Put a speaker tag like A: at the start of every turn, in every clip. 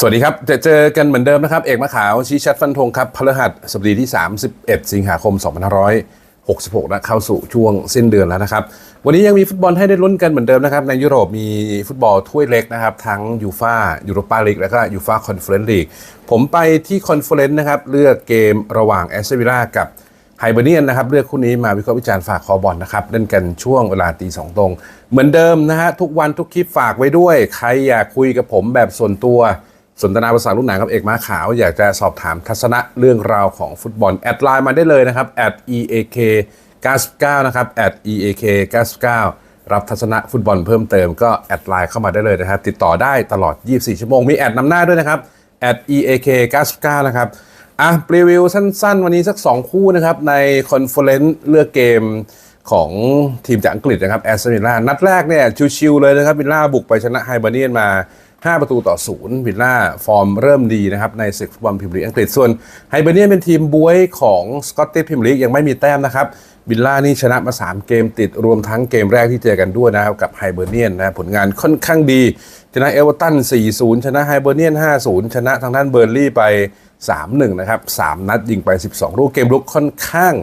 A: สวัสดีครับจะเจอกันเหมือนเดิมนะครับ เอกมะขาวชี้ชัดฟันธงครับพฤหัสบดีที่ 31 สิงหาคม 2566นะเข้าสู่ช่วงสิ้นเดือนแล้วนะครับ วันนี้ยังมีฟุตบอลให้ได้ลุ้นกันเหมือนเดิมนะครับ ในยุโรปมีฟุตบอลถ้วยเล็กนะครับ ทั้งยูฟายูโรปาลีกแล้วก็ยูฟาคอนเฟอเรนซ์ลีกผมไปที่คอนเฟอเรนซ์นะครับ เลือกเกมระหว่างแอสเซวิล่ากับไฮเบอร์เนียนนะครับเลือกคู่นี้มาวิเคราะห์วิจารณ์ฝากคอบอลนะครับเล่นกันช่วงเวลาตีสองตรง เหมือนเดิมนะฮะทุกวันทุกคลิปฝากไว้ด้วย ใครอยากคุยกับผมแบบส่วนตัว สนทนาภาษาลูกหนังกับเอกม้าขาว อยากจะสอบถามทัศนะเรื่องราวของฟุตบอล แอดไลน์มาได้เลยนะครับ @eak 99นะครับ @eak 99รับทัศนะฟุตบอลเพิ่มเติมก็แอดไลน์เข้ามาได้เลยนะครับติดต่อได้ตลอด 24 ชั่วโมง มีแอดนำหน้าด้วยนะครับ @eak 99นะครับอะรีวิวสั้นๆ วันนี้สัก 2 คู่นะครับ ในคอนเฟอเรนซ์เลือกเกมของทีมจากอังกฤษนะครับแอสตันวิลล่านัดแรกเนี่ยชิวๆเลยนะครับวิลล่าบุกไปชนะไฮเบอร์เนียนมา 5 ประตูต่อศูนย์วิลล่าฟอร์มเริ่มดีนะครับในศึกฟุตบอลพรีเมียร์ลีกอังกฤษส่วนไฮเบอร์เนียนเป็นทีมบวยของสกอตติชพรีเมียร์ลีกยังไม่มีแต้มนะครับวิลล่านี่ชนะมา 3 เกมติดรวมทั้งเกมแรกที่เจอกันด้วยนะครับกับไฮเบอร์เนียนนะผลงานค่อนข้างดี ชนะเอเวอร์ตัน 4-0 ชนะไฮเบอร์เนียน 5-0 ชนะทางด้านเบอร์ลี่ไป 3-1 นะครับ 3 นัดยิงไป 12 ลูกเกมลุกค่อนข้าง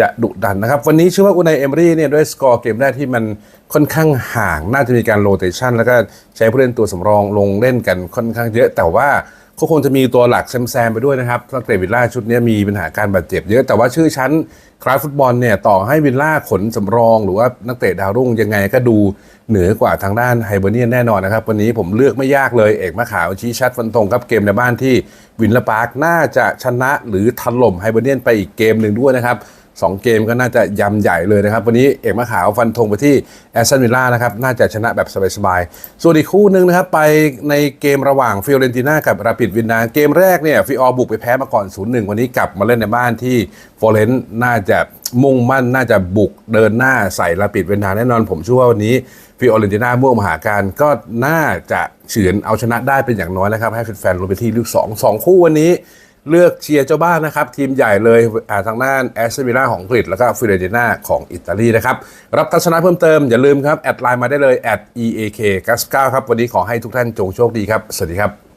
A: จะดุดันนะครับ วันนี้เชื่อว่าอุนายเอมรี่เนี่ยด้วยสกอร์เกมแรกที่มันค่อนข้างห่าง น่าจะมีการโรเตชันแล้วก็ใช้ผู้เล่นตัวสำรองลงเล่นกันค่อนข้างเยอะ แต่ว่าก็คงจะมีตัวหลักแซมๆไปด้วยนะครับนักเตะวิลล่าชุดนี้มีปัญหาการบาดเจ็บเยอะ แต่ว่าชื่อชั้นคลาสฟุตบอลเนี่ยต่อให้วิลล่าขนสำรอง หรือว่านักเตะดาวรุ่งยังไงก็ดูเหนือกว่าทางด้านไฮเบอร์เนียนแน่นอนนะครับ วันนี้ผมเลือกไม่ยากเลย เอกมะขาวชี้ชัดฟันธงครับเกมในบ้านที่วินลาปาร์กน่าจะชนะหรือถล่มไฮเบอร์เนียนไปอีกเกมหนึ่งด้วยนะครับ สองเกมก็น่าจะยำใหญ่เลยนะครับ วันนี้เอกมะขาวฟันธงไปที่แอสตันวิลล่านะครับ น่าจะชนะแบบสบายๆ ส่วนอีกคู่หนึ่งนะครับ ไปในเกมระหว่างฟิโอเรนติน่ากับราปิดวินนาเกมแรกเนี่ยฟิออบุกไปแพ้มาก่อน 0-1 วันนี้กลับมาเล่นในบ้านที่ฟอเรนต์น่าจะมุ่งมั่นน่าจะบุกเดินหน้าใส่ราปิดวินนาแน่นอนผมเชื่อว่าวันนี้ฟิออเรนติน่าม่วงมหาการก็น่าจะเฉือนเอาชนะได้เป็นอย่างน้อยนะครับให้แฟนๆลงไปที่ลูกสองสองคู่วันนี้ เลือกเชียร์เจ้าบ้านนะครับ ทีมใหญ่เลยทางด้านแอสเซมิล่าของอังกฤษแล้วก็ฟิเรนติน่าของอิตาลีนะครับ รับทัศนะเพิ่มเติม อย่าลืมครับ แอดไลน์มาได้เลย at eak 99ครับ วันนี้ขอให้ทุกท่านจงโชคดีครับ สวัสดีครับ